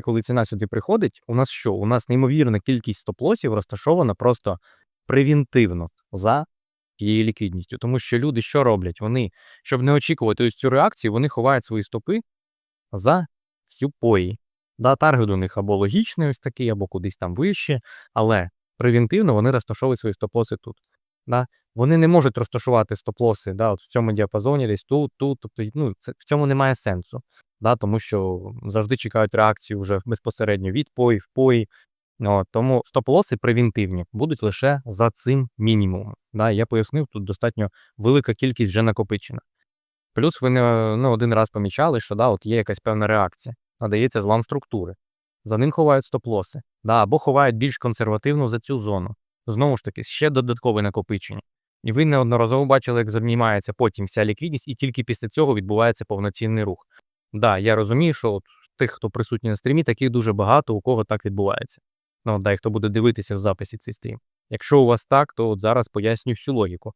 коли ціна сюди приходить, у нас що? У нас неймовірна кількість стоп-лосів розташована просто превентивно за тією ліквідністю. Тому що люди що роблять? Вони, щоб не очікувати ось цю реакцію, вони ховають свої стопи за всю пої. Да, таргет у них або логічний ось такий, або кудись там вище, але превентивно вони розташовують свої стоп-лоси тут. Да? Вони не можуть розташувати стоп-лоси да, от в цьому діапазоні, десь тут, тут. Тобто, ну, це, в цьому немає сенсу. Да, тому що завжди чекають реакцію вже безпосередньо від пої в пої. От, тому стоп-лоси превентивні будуть лише за цим мінімумом. Да, я пояснив, тут достатньо велика кількість вже накопичена. Плюс ви не ну, один раз помічали, що да, от є якась певна реакція, надається злам структури. За ним ховають стоп-лоси, да, або ховають більш консервативно за цю зону. Знову ж таки, ще додаткове накопичення. І ви неодноразово бачили, як знімається потім вся ліквідність, і тільки після цього відбувається повноцінний рух. Да, я розумію, що от тих, хто присутній на стрімі, таких дуже багато, у кого так відбувається. Ну, да, хто буде дивитися в записі цей стрім. Якщо у вас так, то от зараз поясню всю логіку.